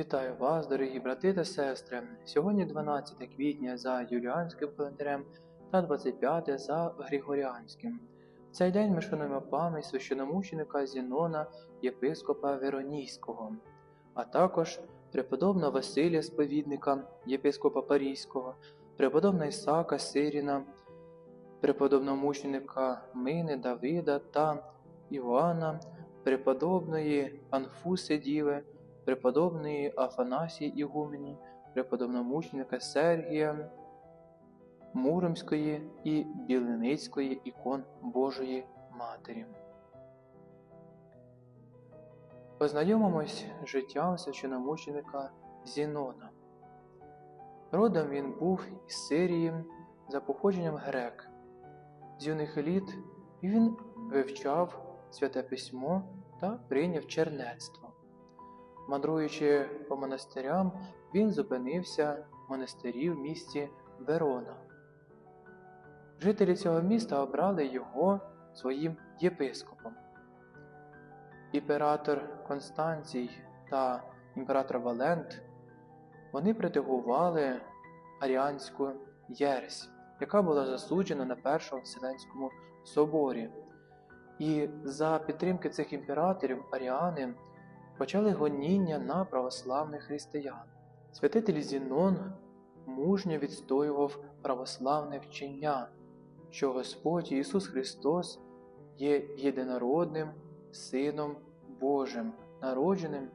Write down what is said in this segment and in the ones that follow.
Вітаю вас, дорогі брати та сестри. Сьогодні 12 квітня за юліанським календарем та 25 за Григоріанським. В цей день ми шануємо пам'ять священомученика Зінона, єпископа Веронійського, а також преподобного Василія Сповідника, єпископа Парійського, преподобного Ісака Сиріна, преподобного мученика Мини Давида та Іоанна, преподобної Анфуси Діви, преподобної Афанасії Ігумені, преподобного мученика Сергія Муромської і Білиницької ікон Божої Матері. Познайомимось з життям священомученика Зінона. Родом він був із Сирії за походженням грек. З юних літ він вивчав святе письмо та прийняв чернецтво. Мандруючи по монастирям, він зупинився в монастирі в місті Верона. Жителі цього міста обрали його своїм єпископом. Імператор Констанцій та імператор Валент вони притягували аріанську єресь, яка була засуджена на Першому Вселенському соборі. І за підтримки цих імператорів аріани почали гоніння на православних християн. Святитель Зінон мужньо відстоював православне вчення, що Господь Ісус Христос є єдинородним Сином Божим, народженим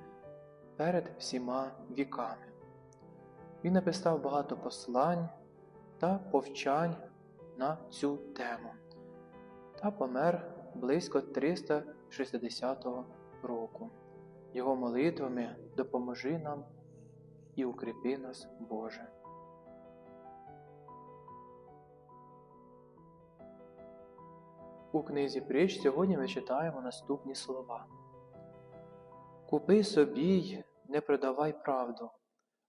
перед всіма віками. Він написав багато послань та повчань на цю тему та помер близько 360 року. Його молитвами допоможи нам і укріпи нас, Боже. У книзі притч сьогодні ми читаємо наступні слова. Купи собі й не продавай правду,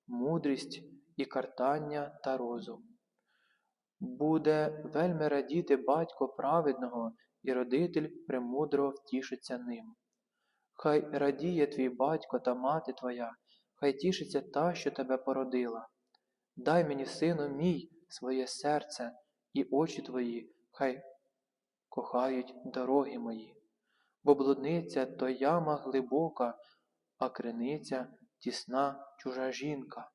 мудрість і картання та розум. Буде вельми радіти батько праведного і родитель премудрого втішиться ним. Хай радіє твій батько та мати твоя, хай тішиться та, що тебе породила. Дай мені, сину мій, своє серце і очі твої, хай кохають дороги мої. Бо блудниця то яма глибока, а криниця тісна чужа жінка.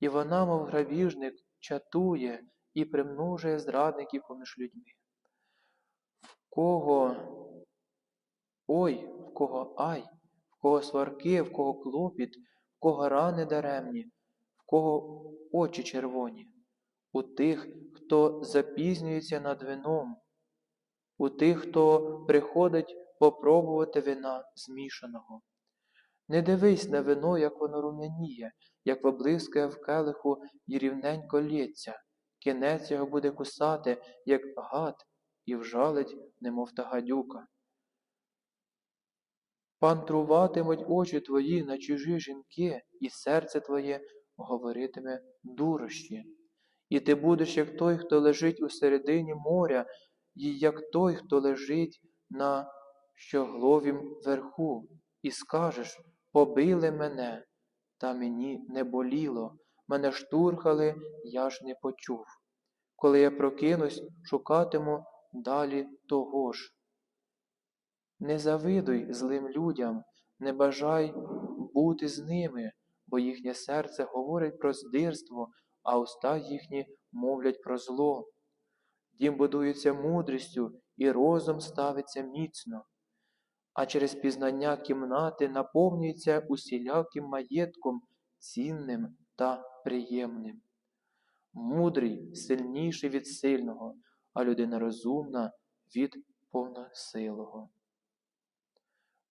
І вона, мов грабіжник, чатує і примножує зрадників поміж людьми. В кого ой, в кого ай, в кого сварки, в кого клопіт, в кого рани даремні, в кого очі червоні, у тих, хто запізнюється над вином, у тих, хто приходить попробувати вина змішаного. Не дивись на вино, як воно рум'яніє, як виблискує в келиху і рівненько лється, кінець його буде кусати, як гад, і вжалить, немов та гадюка. Пантруватимуть очі твої на чужі жінки, і серце твоє говоритиме дурощі. І ти будеш, як той, хто лежить у середині моря, і як той, хто лежить на щогловім верху, і скажеш побили мене, та мені не боліло, мене штурхали, я ж не почув. Коли я прокинусь, шукатиму далі того ж. Не завидуй злим людям, не бажай бути з ними, бо їхнє серце говорить про здирство, а уста їхні мовлять про зло. Дім будується мудрістю, і розум ставиться міцно, а через пізнання кімнати наповнюється усіляким маєтком, цінним та приємним. Мудрий сильніший від сильного, а людина розумна від повносилого.